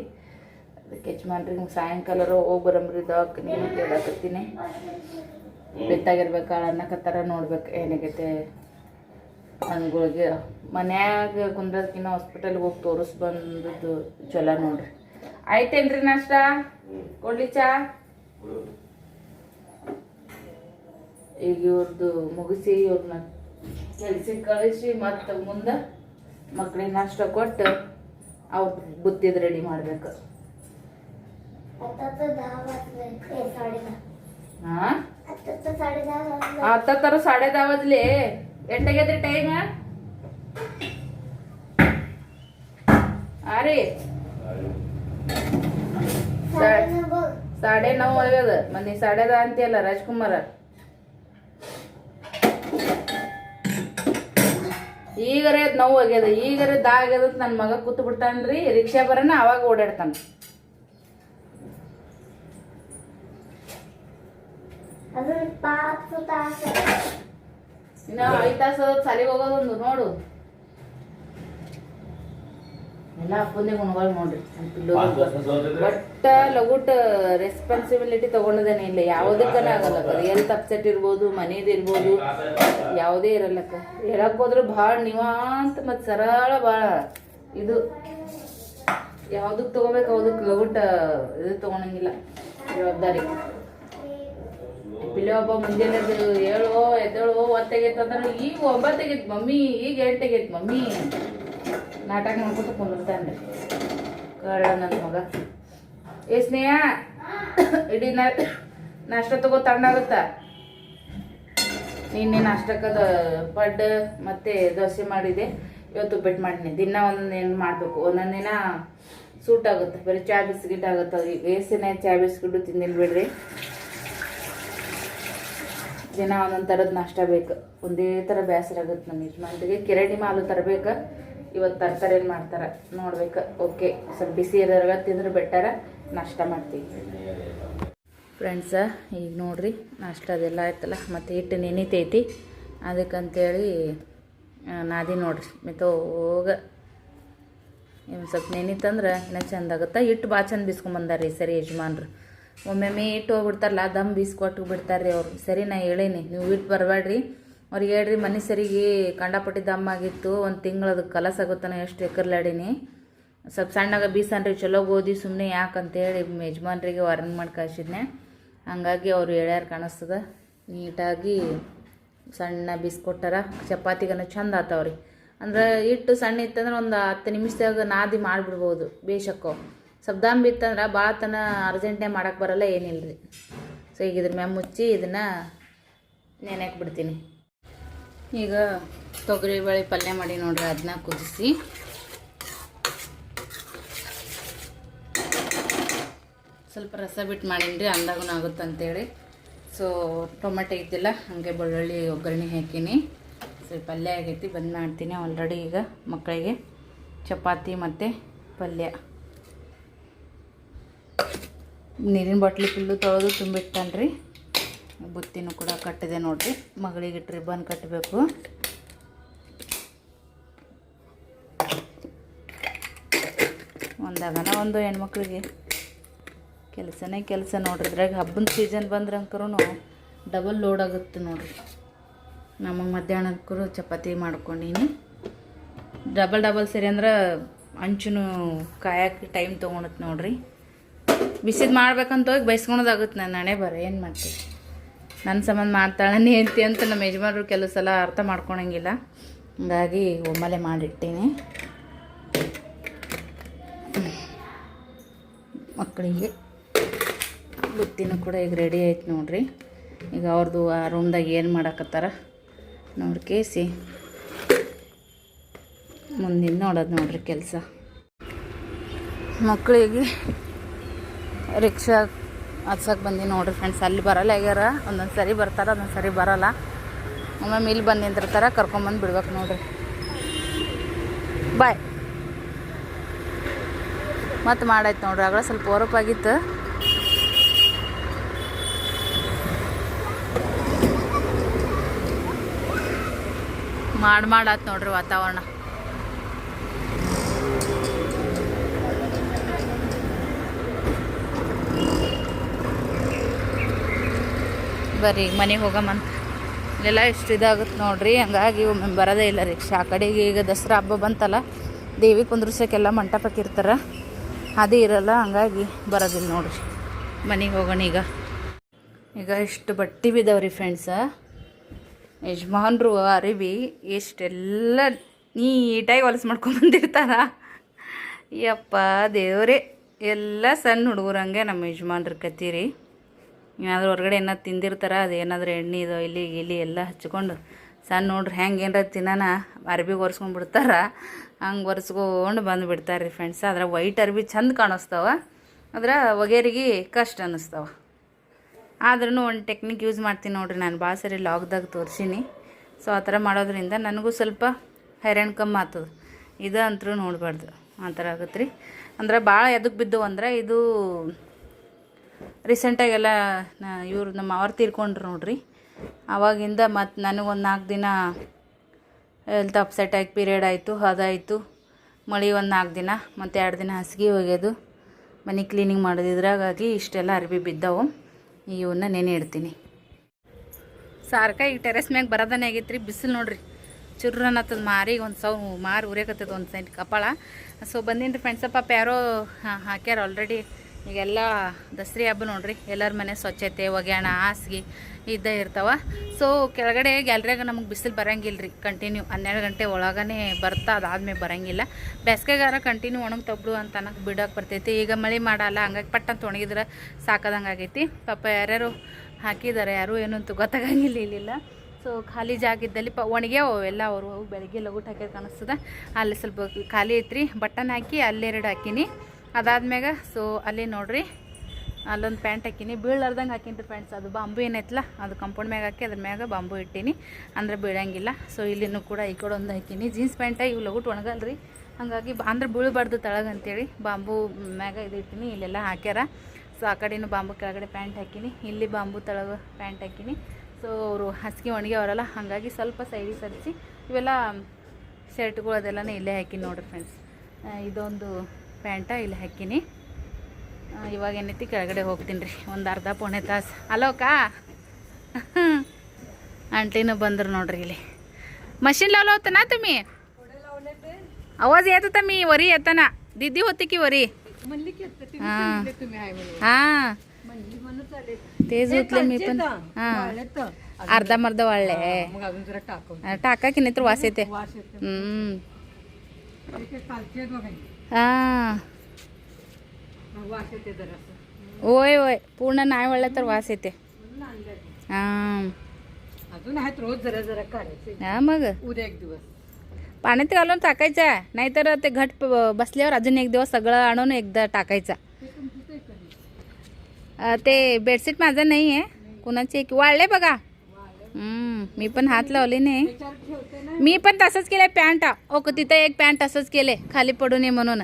ಅದಕ್ಕೆ ಯಜಮಾನ್ರಿ ಹಿಂಗೆ ಸಾಯಂಕಾಲರು ಹೋಗಿ ಬರಂಬ್ರಿ ದವಾಕ್ ನೀನು ಕೇಳಾಕತ್ತೀನಿ. ಬೆಟ್ಟಾಗಿರ್ಬೇಕು ಅನ್ನಕತ್ತಾರ ನೋಡ್ಬೇಕು ಏನಾಗೈತೆ. ಹಂಗಳಿಗೆ ಮನ್ಯಾಗ ಕುಂದ್ರದ್ಕಿನ್ನ ಹಾಸ್ಪಿಟಲ್ಗೆ ಹೋಗಿ ತೋರಿಸ್ ಬಂದದ್ದು ಚಲೋ ನೋಡ್ರಿ. ಆಯ್ತೇನ್ರಿ ನಾಷ್ಟ? ಕೊಡ್ಲಿ ಚಾ? ಈಗ ಇವ್ರದ್ದು ಮುಗಿಸಿ ಇವ್ರನ್ನ ಕೆಲ್ಸಕ್ಕೆ ಕಳಿಸಿ ಮತ್ತೆ ಮುಂದೆ ಮಕ್ಳಿಗೆ ನಾಷ್ಟ ಕೊಟ್ಟು ಅವ್ರ ಬುತ್ತಿದ್ ರೆಡಿ ಮಾಡ್ಬೇಕು. ಹಾಂ? ಸಾಡೆ ದಾವದ್ಲಿ ಎಂಟಾಗ್ಯದ್ರಿ ಟೈಮ್ ಆ ರೀ ಸಾಡೆ ನಾವು ಆಗ್ಯದ. ಮನಿ ಸಾಡೆದ ಅಂತೀಯಲ್ಲ ರಾಜ್ಕುಮಾರ. ಈಗರೇ ನೋವು ಆಗ್ಯದ ಈಗರೇ ದಾ ಆಗ್ಯದ ನನ್ನ ಮಗ ಕೂತು ಬಿಡ್ತಾನ್ರಿ ರಿಕ್ಷಾ ಬರೋಣ ಅವಾಗ ಓಡಾಡ್ತಾನೆ. ಇನ್ನು ಐದು ತಾಸು ಸಾಲಿಗೆ ಹೋಗೋದೊಂದು ನೋಡು. ಎಲ್ಲ ಅಪ್ಪಂದೇ ಗುಣಗಳು ನೋಡ್ರಿ. ನಮ್ ಪಿಲ್ಲೋದು. ಒಟ್ಟ ಲಗುಟ್ ರೆಸ್ಪಾನ್ಸಿಬಿಲಿಟಿ ತಗೊಂಡದೇನೆ ಇಲ್ಲ. ಯಾವುದಕ್ಕನ ಆಗಲ್ಲ ಎಲ್ತ್ ಅಪ್ಸೆಟ್ ಇರ್ಬೋದು ಮನೇದು ಇರ್ಬೋದು. ಯಾವುದೇ ಇರಲ್ಲಕ್ಕ ಹೇಳಕ್ ಹೋದ್ರೆ ಭಾಳ ನಿವಾಂತ ಮತ್ತು ಸರಳ ಭಾಳ. ಇದು ಯಾವ್ದಕ್ ತಗೋಬೇಕು ಅವ್ದಕ್ ಲಗುಟ್ ಇದು ತಗೊಳಂಗಿಲ್ಲ ಜವಾಬ್ದಾರಿ. ಪಿಲೆ ಒಬ್ಬ ಮುಂಜಾನೆ ಏಳು ಎದ್ದೇಳು ಒತ್ತಾಗೈತಂದ್ರೆ ಈಗ ಒಂಬತ್ತಾಗೈತಿ ಮಮ್ಮಿ ಈಗ ಎಂಟಾಗೈತಿ ಮಮ್ಮಿ. ನಾಟಕ ಮಾಡ್ಕೊತ ಕುಂದಿರ್ತಾನೆ ಕಳ್ಳ ನನ್ನ ಮಗ. ಏ ಸ್ನೇಹ, ಇಡೀ ನಾ, ನಾಷ್ಟ ತಗೋ ತಣ್ಣಾಗುತ್ತ? ನಿನ್ನೆ ನಾಷ್ಟಕ್ಕದ ಪಡ್ಡು ಮತ್ತು ದೋಸೆ ಮಾಡಿದೆ. ಇವತ್ತು ಉಪ್ಪಿಟ್ಟು ಮಾಡಿನಿ ದಿನ ಒಂದೊಂದು ಏನು ಮಾಡಬೇಕು? ಒಂದೊಂದು ದಿನ ಸೂಟ್ ಆಗುತ್ತೆ. ಬರೀ ಚಾ ಬಿಸ್ಕಿಟ್ ಆಗುತ್ತೆ. ಅವ್ರಿಗೆ ಬೇಸಿನ ಚಾ ಬಿಸ್ಕಿಟ್ಟು ತಿಂದಿಲ್ಲ ಬಿಡ್ರಿ. ದಿನ ಒಂದೊಂದು ಥರದ ನಾಷ್ಟ ಬೇಕು. ಒಂದೇ ಥರ ಬೇಸರ ಆಗುತ್ತೆ ನಮ್ಮ ಯಜಮಾನ್ರಿಗೆ. ಕಿರಣಿ ಮಾಲು ತರಬೇಕು. ಇವತ್ತು ತರ್ತಾರೆ ಏನು ಮಾಡ್ತಾರೆ? ನೋಡ್ಬೇಕು. ಓಕೆ ಸ್ವಲ್ಪ ಬಿಸಿ ಇರೋದ್ರಾಗ ತಿಂದ್ರೆ ಬೆಟ್ಟಾರ ನಾಷ್ಟ ಮಾಡ್ತೀವಿ. ಫ್ರೆಂಡ್ಸ ಈಗ ನೋಡ್ರಿ, ನಾಷ್ಟ ಅದೆಲ್ಲ ಆಯ್ತಲ್ಲ? ಮತ್ತು ಹಿಟ್ಟು ನೆನಿತೈತಿ ಅದಕ್ಕಂತೇಳಿ ನಾದಿ ನೋಡ್ರಿ. ಮೆತ್ತೋಗ ಇನ್ನು ಸ್ವಲ್ಪ ನೆನೀತಂದ್ರೆ ಇನ್ನೂ ಚಂದ ಆಗುತ್ತೆ. ಹಿಟ್ಟು ಭಾಳ ಚಂದ ಬೀಸ್ಕೊಂಬಂದಾರ ಈ ಸರಿ ಯಜಮಾನ್ರು. ಒಮ್ಮೊಮ್ಮೆ ಇಟ್ಟು ಹೋಗ್ಬಿಡ್ತಾರಲ್ಲ, ದಮ್ ಬೀಸ್ಕೊಟ್ಟು ಬಿಡ್ತಾರೆ ರೀ ಅವ್ರು. ಸರಿ, ನಾ ಹೇಳೀನಿ. ನೀವು ಇಟ್ಟು ಬರಬೇಡ್ರಿ ಅವ್ರಿಗೆ ಹೇಳ್ರಿ ಮನೆ ಸರಿಗೆ ಕಂಡಪಟ್ಟಿ ದಮ್ ಆಗಿತ್ತು, ಒಂದು ತಿಂಗಳು ಕಲಸ ಆಗುತ್ತಾನೆ ಎಷ್ಟು ಎಕರ್ಲಾಡೀನಿ ಸ್ವಲ್ಪ ಸಣ್ಣಾಗ ಬೀಸನ್ರಿ, ಚಲೋ ಓದಿ ಸುಮ್ಮನೆ ಯಾಕಂತೇಳಿ ಯಜಮಾನ್ರಿಗೆ ವಾರ್ನ್ ಮಾಡಿ ಕಳ್ಸಿದ್ನೆ. ಹಂಗಾಗಿ ಅವ್ರು ಹೇಳ್ಯಾರ ಕಾಣಿಸ್ತದೆ ನೀಟಾಗಿ ಸಣ್ಣ ಬೀಸ್ಕೊಟ್ಟಾರ, ಚಪಾತಿಗನ ಚಂದ ಆತಾವ್ರಿ. ಅಂದ್ರೆ ಹಿಟ್ಟು ಸಣ್ಣ ಇತ್ತಂದ್ರೆ ಒಂದು ಹತ್ತು ನಿಮಿಷದಾಗ ನಾದಿ ಮಾಡಿಬಿಡ್ಬೋದು, ಬೇಷಕ್ಕೋ. ಸ್ವಲ್ಪ ದಮ್ ಬಿತ್ತಂದ್ರೆ ಭಾಳ ತನ ಅರ್ಜೆಂಟ್ನೇ ಮಾಡೋಕ್ಕೆ ಬರಲ್ಲ ಏನಿಲ್ಲ ರೀ ಸೊ ಈಗ ಇದ್ರ ಮ್ಯಾಮ್ ಮುಚ್ಚಿ ಇದನ್ನು ನೆನೆಯಕ್ಕೆ ಬಿಡ್ತೀನಿ. ಈಗ ತೊಗರಿ ಬೇಳೆ ಪಲ್ಯ ಮಾಡಿ ನೋಡ್ರಿ ಅದನ್ನ ಕುದಿಸಿ. ಸ್ವಲ್ಪ ರಸ ಬಿಟ್ಟು ಮಾಡೀನಿ ಅಂದಾಗೂ ಆಗುತ್ತೆ ಅಂತೇಳಿ. ಸೊ ಟೊಮೆಟೊ ಇದ್ದಿಲ್ಲ, ಹಾಗೆ ಬೆಳ್ಳುಳ್ಳಿ, ಒಗ್ಗರಣೆ ಹಾಕೀನಿ. ಸೊ ಪಲ್ಯ ಆಗೈತಿ, ಬಂದು ಮಾಡ್ತೀನಿ ಆಲ್ರೆಡಿ ಈಗ ಮಕ್ಕಳಿಗೆ. ಚಪಾತಿ ಮತ್ತು ಪಲ್ಯ. ನೀರಿನ ಬಾಟ್ಲಿ ಫುಲ್ಲು ತೊಳೆದು ತುಂಬಿಟ್ಟನ್ರಿ. ಬುತ್ತಿನೂ ಕೂಡ ಕಟ್ಟಿದೆ ನೋಡಿರಿ. ಮಗಳಿಗೆ ರಿಬ್ಬನ್ ಕಟ್ಟಬೇಕು ಒಂದಾಗನ ಒಂದು ಹೆಣ್ಮಕ್ಳಿಗೆ. ಕೆಲಸನೇ ಕೆಲಸ ನೋಡ್ರಿ. ಇದ್ರಾಗ ಹಬ್ಬದ ಸೀಸನ್ ಬಂದ್ರೆ ಅಂಕರೂ ಡಬಲ್ ಲೋಡ್ ಆಗುತ್ತೆ ನೋಡ್ರಿ. ನಮಗೆ ಮಧ್ಯಾಹ್ನಕ್ಕೂ ಚಪಾತಿ ಮಾಡ್ಕೊಂಡೀನಿ. ಡಬಲ್ ಡಬಲ್ ಸರಿ ಅಂದ್ರೆ ಅಂಚುನು ಕಾಯಕ್ಕೆ ಟೈಮ್ ತೊಗೊಳತ್ತೆ ನೋಡ್ರಿ. ಬಿಸಿದು ಮಾಡ್ಬೇಕಂತ ಹೋಗಿ ಬೈಸ್ಕೊಳೋದಾಗುತ್ತೆ ನಾನು ಹಣೆ ಬರ. ಏನು ಮಾಡ್ತೀವಿ ನನ್ನ ಸಂಬಂಧ ಮಾಡ್ತಾಳೆ ಹೇಳ್ತಿ ಅಂತ ನಮ್ಮ ಯಜಮಾನರು ಕೆಲವು ಸಲ ಅರ್ಥ ಮಾಡ್ಕೊಳಂಗಿಲ್ಲ. ಹಂಗಾಗಿ ಒಮ್ಮೆಲೆ ಮಾಡಿಟ್ಟೀನಿ ಮಕ್ಕಳಿಗೆ ಬುತ್ತಿನೂ ಕೂಡ ಈಗ ರೆಡಿ ಆಯ್ತು ನೋಡ್ರಿ. ಈಗ ಅವ್ರದ್ದು ಆ ರೂಮ್ದಾಗ ಏನು ಮಾಡಕತ್ತಾರ ನೋಡ್ರಿ ಕೇಸಿ. ಮುಂದಿನ ನೋಡೋದು ನೋಡ್ರಿ ಕೆಲಸ. ಮಕ್ಕಳಿಗೆ ರಿಕ್ಷಾ ಹತ್ಸಕ್ಕೆ ಬಂದಿ ನೋಡ್ರಿ ಫ್ರೆಂಡ್ಸ್ ಅಲ್ಲಿ ಬರಲ್ಲ ಆಗ್ಯಾರ. ಒಂದೊಂದು ಸರಿ ಬರ್ತಾರೆ, ಒಂದೊಂದು ಸರಿ ಬರಲ್ಲ. ಒಮ್ಮೊಮ್ಮೆ ಇಲ್ಲಿ ಬಂದು ನಿಂತಿರ್ತಾರೆ ಕರ್ಕೊಂಬಂದು ಬಿಡ್ಬೇಕು ನೋಡ್ರಿ. ಬಾಯ್ ಮತ್ತೆ ಮಾಡಾಯ್ತು ನೋಡ್ರಿ ಆಗ ಸ್ವಲ್ಪ ಹೊರಪಾಗಿತ್ತು ಮಾಡಿ ಮಾಡಾತ್ ನೋಡ್ರಿ ವಾತಾವರಣ. ಬರ್ರಿ, ಮನೆಗೆ ಹೋಗಮ್ಮಂತ ಇಲ್ಲೆಲ್ಲ ಎಷ್ಟು ಇದಾಗುತ್ತೆ ನೋಡ್ರಿ, ಹಂಗಾಗಿ ಒಮ್ಮೆ ಬರೋದೇ ಇಲ್ಲ ರಿಕ್ಷಾ ಆ ಕಡೆಗೆ ಈಗ ದಸರಾ ಹಬ್ಬ ಬಂತಲ್ಲ, ದೇವಿ ಕುಂದ್ರಸಕ್ಕೆಲ್ಲ ಮಂಟಪಕ್ಕೆ ಇರ್ತಾರೆ, ಅದೇ ಇರಲ್ಲ, ಹಂಗಾಗಿ ಬರೋದಿಲ್ಲ ನೋಡ್ರಿ. ಮನೆಗೆ ಹೋಗೋಣ ಈಗ. ಈಗ ಎಷ್ಟು ಬಟ್ಟೆ ಬಿದ್ದಾವ್ರಿ ಫ್ರೆಂಡ್ಸ ಯಜಮಾನ್ರು ಅರಿವಿ, ಎಷ್ಟೆಲ್ಲ ನೀಟಾಗಿ ಹೊಲಸು ಮಾಡ್ಕೊಂಡು ಬಂದಿರ್ತಾರ. ಯಪ್ಪ ದೇವ್ರೆ, ಎಲ್ಲ ಸಣ್ಣ ಹುಡುಗರು ಹಂಗೆ ನಮ್ಮ ಯಜಮಾನ್ರ ಕತ್ತೀರಿ ಏನಾದರೂ ಹೊರಗಡೆ ಏನೋ ತಿಂದಿರ್ತಾರೆ, ಅದು ಏನಾದರೂ ಎಣ್ಣೆ ಇದು ಇಲ್ಲಿ ಇಲ್ಲಿ ಎಲ್ಲ ಹಚ್ಕೊಂಡು, ಸಣ್ಣ ನೋಡ್ರಿ ಹೆಂಗೆ ಏನಾರ ತಿನ್ನೋಣ ಅರ್ಬಿಗೆ ಒರೆಸ್ಕೊಂಡು ಹಂಗೆ ಒರೆಸ್ಕೊಂಡು ಬಂದು ಬಿಡ್ತಾರೆ ರೀ ಫ್ರೆಂಡ್ಸ್ ಅದ್ರ ವೈಟ್ ಅರ್ಬಿ ಚಂದ ಕಾಣಿಸ್ತಾವ, ಆದ್ರೆ ಒಗೆರಿಗೆ ಕಷ್ಟ ಅನ್ನಿಸ್ತಾವ ಆದ್ರೂ ಒಂದು ಟೆಕ್ನಿಕ್ ಯೂಸ್ ಮಾಡ್ತೀನಿ ನೋಡ್ರಿ ನಾನು ಭಾಳ ಸರಿ ಲಾಗ್ದಾಗ ತೋರಿಸೀನಿ. ಸೊ ಆ ಥರ ಮಾಡೋದ್ರಿಂದ ನನಗೂ ಸ್ವಲ್ಪ ಹೈರಾಣ್ ಕಮ್ಮಿ ಆಗ್ತದೆ. ಇದು ಅಂತರೂ ನೋಡಬಾರ್ದು, ಆ ಥರ ಆಗುತ್ತೆ ರೀ ಅಂದ್ರೆ ಭಾಳ ಎದಕ್ಕೆ ಬಿದ್ದವು ಅಂದ್ರೆ ಇದು ರೀಸೆಂಟಾಗೆಲ್ಲ ಇವ್ರು ನಮ್ಮ ಅವ್ರು ತೀರ್ಕೊಂಡ್ರು ನೋಡ್ರಿ. ಆವಾಗಿಂದ ಮತ್ತು ನನಗೊಂದು ನಾಲ್ಕು ದಿನ ಹೆಲ್ತ್ ಅಪ್ಸೆಟ್ ಆಗಿ ಪೀರಿಯಡ್ ಆಯಿತು, ಅದಾಯಿತು. ಮಳೆ ಒಂದು ನಾಲ್ಕು ದಿನ, ಮತ್ತು ಎರಡು ದಿನ ಹಾಸಿಗೆ ಒಗೆಯೋದು ಮನೆ ಕ್ಲೀನಿಂಗ್ ಮಾಡೋದಿದ್ರಾಗಾಗಿ ಇಷ್ಟೆಲ್ಲ ಅರ್ಬಿ ಬಿದ್ದವು. ಇವನ್ನ ನೆನೆ ಇಡ್ತೀನಿ. ಸಾರ್ಕ ಈಗ ಟೆರೆಸ್ ಮ್ಯಾಗ ಬರೋದನೇ ಆಗೈತ್ರಿ, ಬಿಸಿಲು ನೋಡ್ರಿ. ಚುರ್ರನ್ನತ್ತದ ಮಾರಿಗೆ ಒಂದು ಸೌ, ಮಾರು ಉರಿಯಕತ್ತದ ಒಂದು ಸೈಡ್ ಕಪಾಳ. ಸೊ ಬಂದೀನಿ ಫ್ರೆಂಡ್ಸ್ ಪಾಪ ಯಾರೋ ಹಾಕ್ಯಾರ ಆಲ್ರೆಡಿ ಈಗೆಲ್ಲ ದಸರಿ ಹಬ್ಬ ನೋಡ್ರಿ, ಎಲ್ಲರ ಮನೆ ಸ್ವಚ್ಛತೆ, ಒಗ್ಯಾಣ, ಹಾಸಿಗೆ ಇದ್ದೇ ಇರ್ತಾವೆ. ಸೊ ಕೆಳಗಡೆ ಗ್ಯಾಲ್ರಿಯಾಗ ನಮಗೆ ಬಿಸಿಲು ಬರಂಗಿಲ್ಲ ರೀ ಕಂಟಿನ್ಯೂ ಹನ್ನೆರಡು ಗಂಟೆ ಒಳಗೇ ಬರ್ತಾ, ಅದಾದ್ಮೇಲೆ ಬರೋಂಗಿಲ್ಲ. ಬೇಸಿಗೆಗಾರ ಕಂಟಿನ್ಯೂ ಒಣಗಿ ತಬ್ಳು ಅಂತ ಅನ್ನಕ್ಕೆ ಬಿಡೋಕೆ ಬರ್ತೈತಿ. ಈಗ ಮಳೆ ಮಾಡಲ್ಲ, ಹಂಗಾಗಿ ಪಟ್ ಅಂತ ಒಣಗಿದ್ರೆ ಸಾಕದಂಗೆ ಆಗೈತಿ. ಪಾಪ ಯಾರ್ಯಾರು ಹಾಕಿದ್ದಾರೆ ಯಾರು ಏನು ಅಂತ ಗೊತ್ತಾಗಂಗಿಲ್ಲ ಇಲ್ಲಿಲ್ಲ. ಸೊ ಖಾಲಿ ಜಾಗ ಇದ್ದಲ್ಲಿ ಪ ಒಣಗ್ಯಾವ ಎಲ್ಲ ಅವರು ಅವು ಬೆಳಗ್ಗೆ ಲಗುಟ್ ಹಾಕಿದ್ ಕಾಣಿಸ್ತದೆ. ಅಲ್ಲಿ ಸ್ವಲ್ಪ ಖಾಲಿ ಐತ್ರಿ ಬಟನ್ ಹಾಕಿ ಅಲ್ಲೆರಡು ಹಾಕೀನಿ. ಅದಾದ್ಮ್ಯಾಗ ಸೊ ಅಲ್ಲಿ ನೋಡ್ರಿ, ಅಲ್ಲೊಂದು ಪ್ಯಾಂಟ್ ಹಾಕೀನಿ. ಬೀಳಾರ್ದಂಗೆ ಹಾಕಿನಿ ಫ್ರೆಂಡ್ಸ್ ಅದು ಬಾಂಬು ಏನೈತಲ್ಲ ಅದು ಕಂಪೌಂಡ್ ಮ್ಯಾಗ ಹಾಕಿ ಅದ್ರ ಮ್ಯಾಗ ಬಾಂಬು ಇಟ್ಟೀನಿ. ಅಂದ್ರೆ ಬೀಳಂಗಿಲ್ಲ. ಸೊ ಇಲ್ಲಿನೂ ಕೂಡ ಈ ಕಡೆ ಒಂದು ಹಾಕಿನಿ. ಜೀನ್ಸ್ ಪ್ಯಾಂಟ ಇವು ಲಗುಟ್ ಒಣಗಲ್ರಿ. ಹಾಗಾಗಿ ಅಂದ್ರೆ ಬೀಳಬಾರ್ದು ತೆಳಗೆ ಅಂತೇಳಿ ಬಾಂಬು ಮ್ಯಾಗ ಇದು ಇಟ್ಟಿನಿ, ಇಲ್ಲೆಲ್ಲ ಹಾಕ್ಯಾರ. ಸೊ ಆ ಕಡೆನೂ ಬಾಂಬು ಕೆಳಗಡೆ ಪ್ಯಾಂಟ್ ಹಾಕಿನಿ. ಇಲ್ಲಿ ಬಾಂಬು ತಳಗ ಪ್ಯಾಂಟ್ ಹಾಕಿನಿ. ಸೊ ಅವರು ಹಸಿಗೆ ಒಣಗಿ ಅವರಲ್ಲ, ಹಾಗಾಗಿ ಸ್ವಲ್ಪ ಸೈಡಿಗೆ ಸರಿಸಿ ಇವೆಲ್ಲ ಶರ್ಟ್ಗಳು ಅದೆಲ್ಲನೇ ಇಲ್ಲೇ ಹಾಕಿ ನೋಡ್ರಿ ಫ್ರೆಂಡ್ಸ್ ಇದೊಂದು ಪ್ಯಾಂಟ ಇಲ್ಲಿ ಹಾಕೀನಿ ಆ, ಇವಾಗ ಏನೈತಿ ಕೆಳಗಡೆ ಹೋಗ್ತೀನಿ ರೀ ಒಂದು ಅರ್ಧ ಪೌಣೆ ತಾಸು ಅಲೋಕ ಆಂಟಿನೂ ಬಂದ್ರು ನೋಡ್ರಿ ಇಲ್ಲಿ मशीन लावलं होतं ना तुम्ही आवाज येत होता मी वरी येताना दीदी होती की वरी हा हा तेच उतले मी पण हा अर्धा मर्ध वाळले मग अजून जरा टाकून हा, टाका की नाही तर वास येते वास येते हम्म हा. होय होय. पूर्ण नाही वळलं तर वास येते. हा. अजून आहेत रोज जरा जरा काढायचे. हा मग. उद्या एक दिवस. पाण्यात घालून टाकायचा. नाहीतर ते घट बसल्यावर अजून एक दिवस सगळं आणून एकदा टाकायचा. ते बेडशीट माझं नाही आहे कुणाची एक. वाळले बघा. मी पण हात लावले नाही मी पण तसंच केलंय पॅन्ट. ओके तिथं एक पॅन्ट तसंच केले खाली पडू नये म्हणून.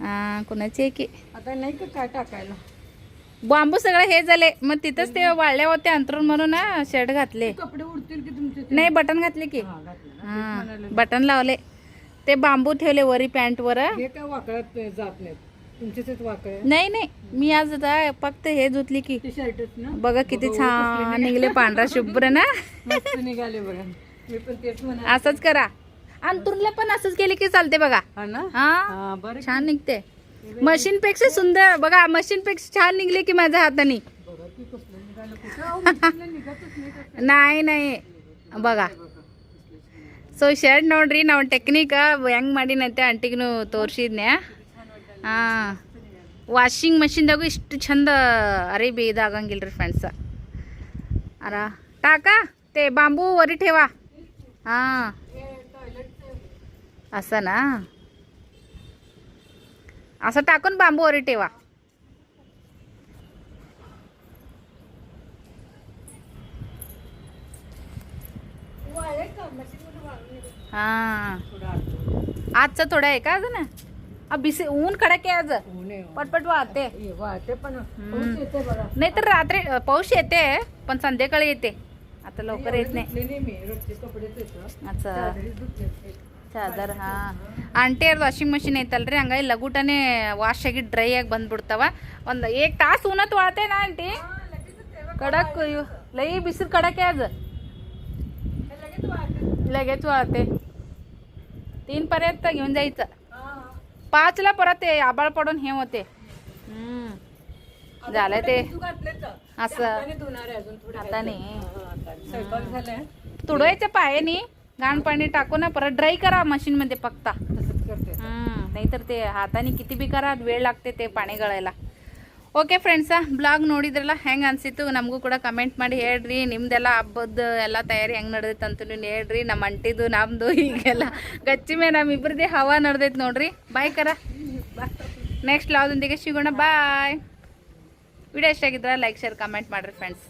हा कुणाची आहे की? आता नाही का काय टाकायला? बांबू सगळं हे झाले मग तिथंच ते वाळले होते अंतरून म्हणून ना शर्ट घातले. कपडे उडतील की तुमचे ते? नाही बटन घातले की. हा, बटन लावले. ते बांबू ठेवले वरी पॅन्ट वर जात नाहीत. नाही नाही मी आज आता फक्त हे धुतली की ते शर्टच ना बघा किती छान निघले पांढरा शुभ्र ना मस्त निघाले बघा मी पण तेच म्हणा असंच करा अंतुरला पण असंच केले की चालते बघा हा ना हा हा बरं छान निघते मशीन पेक्षा सुंदर बघा मशीन पेक्षा छान निघले की माझ्या हाताने बघा की कसलं निघालं कुठं अहो, मशीनला निघतच नाही कसं. नाही नाही ಬಗಾ ಸೊ ಶರ್ಟ್ ನೋಡ್ರಿ ನಾವು ಟೆಕ್ನಿಕ್ ಹೆಂಗೆ ಮಾಡೀನಂತೆ ಆಂಟಿಗೂ ತೋರಿಸಿದ್ನೆ ಹಾಂ ವಾಷಿಂಗ್ ಮಷಿನ್ದಾಗೂ ಇಷ್ಟು ಚಂದ ಅರೇಬಿ ಇದಾಗಂಗಿಲ್ಲ ರೀ ಫ್ರೆಂಡ್ಸ ಅರ टाका ते बांबू वरी ठेवा हां असं ना असं टाकून बांबू वरी ठेवा हां आजचं थोडं आहे का अजून आ, बिसी ऊन कडक आहे आज ऊन आहे. पटपट वाहते हे वाटे पण पाऊस येते बघा नाही तर रात्री अ, पाऊस येते पण संध्याकाळी येते आता लवकर येत नाही धुतले नाही मी रोजचे कपडेच येतं अच्छा चादरीच धुतले ಚಾದರ್ ಹಾ ಆಂಟಿ ಅವ್ರದ್ದು ವಾಷಿಂಗ್ ಮಷಿನ್ ಐತಲ್ರಿ ಹಂಗಾಗಿ ಲಗುಟನೆ ವಾಶ್ ಆಗಿ ಡ್ರೈ ಆಗಿ ಬಂದ್ಬಿಡ್ತಾವ ಒಂದು ಏಕ್ ತಾಸು ಉನ್ನತ್ ವಾಳ್ತೇನಾ ಆಂಟಿ कडक इव- लई बिसीर कडक आहे आज लगेच वाळते तीन पर्यंत घेऊन जायचं पाचला परत ते आबाळ पडून हे होते. झालं ते. असं. तुडवायचं पाय तुडवायच्या पायाने घाण पाणी टाकू ना परत ड्राय करा मशीन मध्ये पक्ता. नाहीतर ते हाताने किती बी करा वेळ लागते ते पाणी गळायला. ಓಕೆ ಫ್ರೆಂಡ್ಸ ಬ್ಲಾಗ್ ನೋಡಿದ್ರಲ್ಲ, ಹೆಂಗೆ ಅನ್ಸಿತ್ತು ನಮಗೂ ಕೂಡ ಕಮೆಂಟ್ ಮಾಡಿ ಹೇಳ್ರಿ. ನಿಮ್ದೆಲ್ಲ ಹಬ್ಬದ ಎಲ್ಲ ತಯಾರಿ ಹೆಂಗೆ ನಡೆದೈತೆ ಅಂತ ನೀವು ಹೇಳ್ರಿ. ನಮ್ಮ ಅಂಟಿದು ನಮ್ಮದು ಹೀಗೆಲ್ಲ ಗಚ್ಚಿ ಮೇಲೆ ನಮ್ಮಿಬ್ರದೇ ಹವಾ ನಡೆದೈತೆ ನೋಡ್ರಿ. ಬಾಯ್ ಕರ. ನೆಕ್ಸ್ಟ್ ಬ್ಲಾಗ್ದೊಂದಿಗೆ ಸಿಗೋಣ. ಬಾಯ್ ವಿಡಿಯೋ ಇಷ್ಟ ಆಗಿದ್ರೆ ಲೈಕ್ ಶೇರ್ ಕಮೆಂಟ್ ಮಾಡಿರಿ ಫ್ರೆಂಡ್ಸ್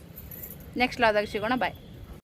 ನೆಕ್ಸ್ಟ್ ಬ್ಲಾಗ್ದಾಗ ಸಿಗೋಣ. ಬಾಯ್